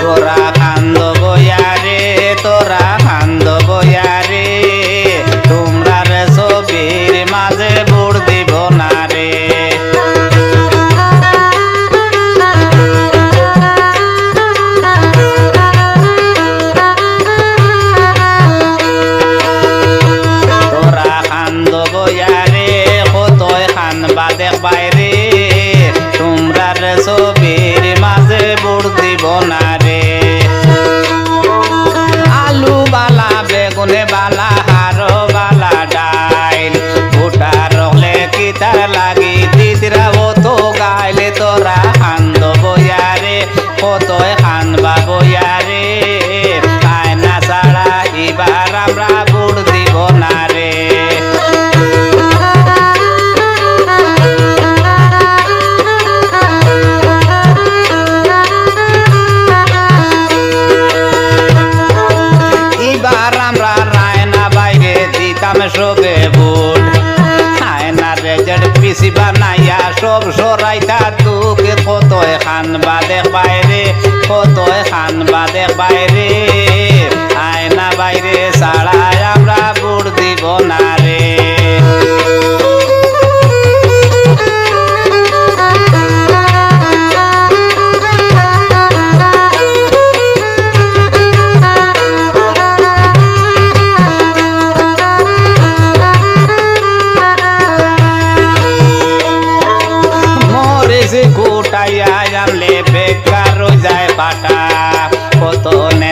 তোরা খান্দ বুট আয়না রেজেড পিসি বানাইয়া সব সরাইতা তোকে কত খান বাদে বাইরে কত খান বাদে বাইরে। আয়না বাইরে ছাড়াই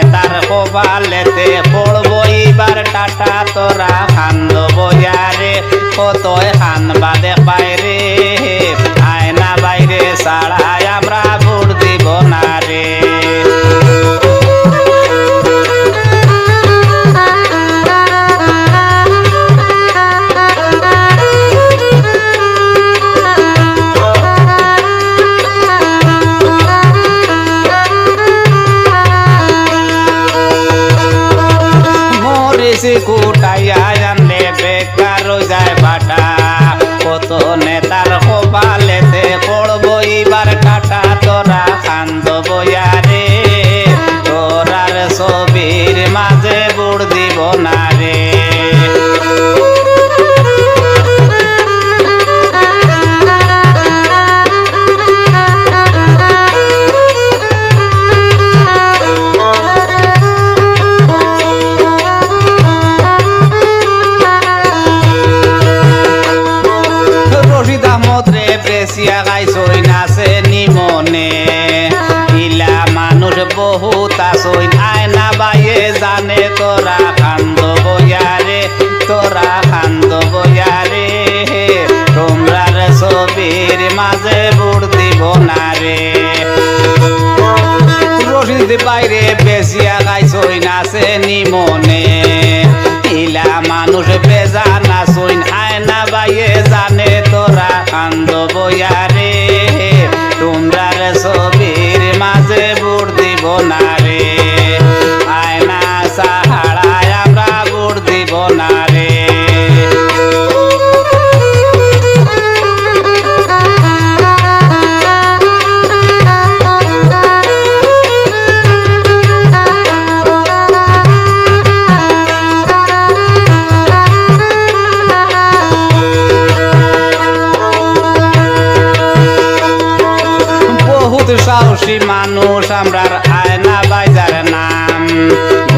নেতার কবালেতে পড়ব এবার টাটা, তোরা খান্দ বজারে কতয় খান বাদে বাইরে আয়না বাইরে সাড়ায় আমরা ভোট দিব না রে। মরিসি কুটাইয়া আনলে বেকার যায় বাটা। রে বেশিয়া গাইছই নাচে নিমনে ইলা মানুষ বহুত আসই আয়না বাইয়ে জানে, তোরা খান্দ বয়ারে তোরা খান্দ বয়ারে তোমরা ছবির মাঝে বুড় দিব না রে। রশিদ বাইরে বেশিয়া গাইছই নাচে নিমনে ইলা মানুষ বেজা আয়না বাইজার নাম?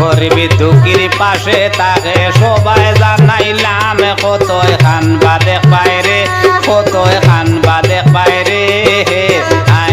গরিবি দুকির পাশে, তাকে সবাই জানাইলাম, কতই খান বাদে বাইরে কতই খান বাদে আয়না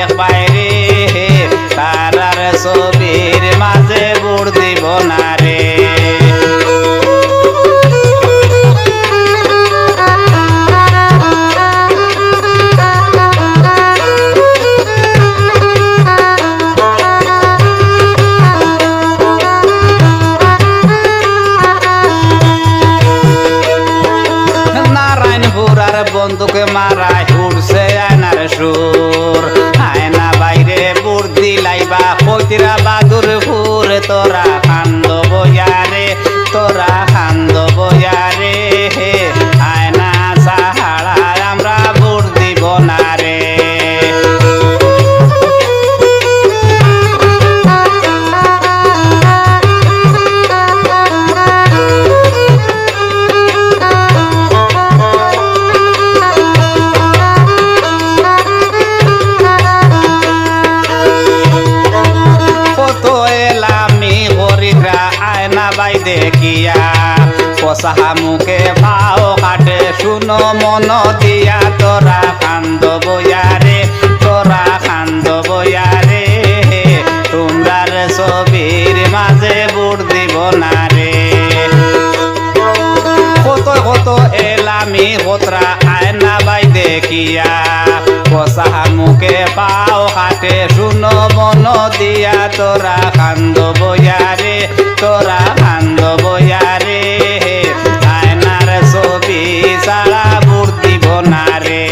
reserva é cotorra. আয়না বাই দেখিয়া পসাহা মুখে ভাও কাটে শুনো মন দিয়া, তোরা কান্দ বয়ারে তোরা কান্দ বয়ারে তোমরার ছবির মাঝে বুড় দিব না রে। কত কত এলামি, কতরা আয়না বাই দেখিয়া বসাহা মুখে পাও হাটে, শুনো মন দিয়া, তোরা কান্দ বয়ারে তোরা কান্দ বয়ারে আয়নার ছবি সারা মূর্তি দিব না রে।